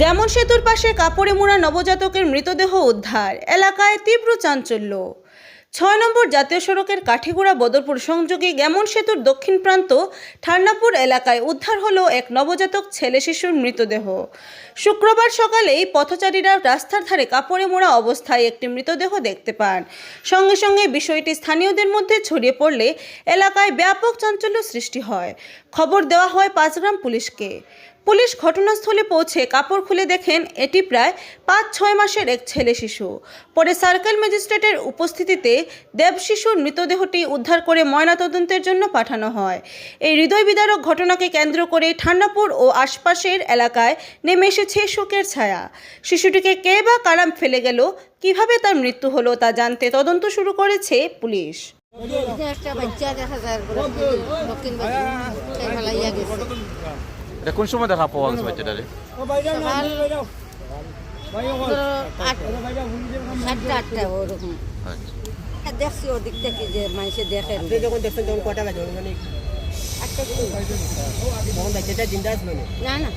Demon সেতুর পাশে কাপড়ে মোড়া নবজাতকের মৃতদেহ উদ্ধার। এলাকায় তীব্র চাঞ্চল্য। ছয় নম্বর জাতীয় সড়কের কাঠিগুড়া বদরপুর সংযোগী গ্যামন সেতুর দক্ষিণ প্রান্ত ঠান্নাপুর এলাকায় উদ্ধার হলো এক নবজাতক ছেলে শিশুর মৃতদেহ। শুক্রবার সকালেই পথচারীরা রাস্তার ধারে কাপড়ে মোড়া অবস্থায় একটি মৃতদেহ দেখতে পান। সঙ্গে সঙ্গে বিষয়টি স্থানীয়দের মধ্যে ছড়িয়ে পড়লে এলাকায় ব্যাপক চাঞ্চল্য সৃষ্টি হয়। খবর দেওয়া হয় পাঁচগ্রাম পুলিশকে। পুলিশ ঘটনাস্থলে পৌঁছে কাপড় খুলে দেখেন এটি প্রায় পাঁচ, ছয় মাসের এক ছেলে শিশু। পরে সার্কেল ম্যাজিস্ট্রেটের উপস্থিতিতে দেব শিশুর মৃতদেহটি উদ্ধার করে ময়নাতদন্তের জন্য পাঠানো হয়। এই হৃদয় বিদারক ঘটনাকে কেন্দ্র করে ঠান্ডাপুর ও আশপাশের এলাকায় নেমে এসেছে শোকের ছায়া। শিশুটিকে কে বা কারাম ফেলে গেল, কীভাবে তার মৃত্যু হলো তা জানতে তদন্ত শুরু করেছে পুলিশ। একটা বাচ্চা দেখা যায় এটা কোন সময় দেখা পাওয়া গেছে বাচ্চাটারে দেখছি ওদিক থেকে যে মানুষে দেখে। যখন দেখছেন তখন কটা বাজে? মানে মানে না না।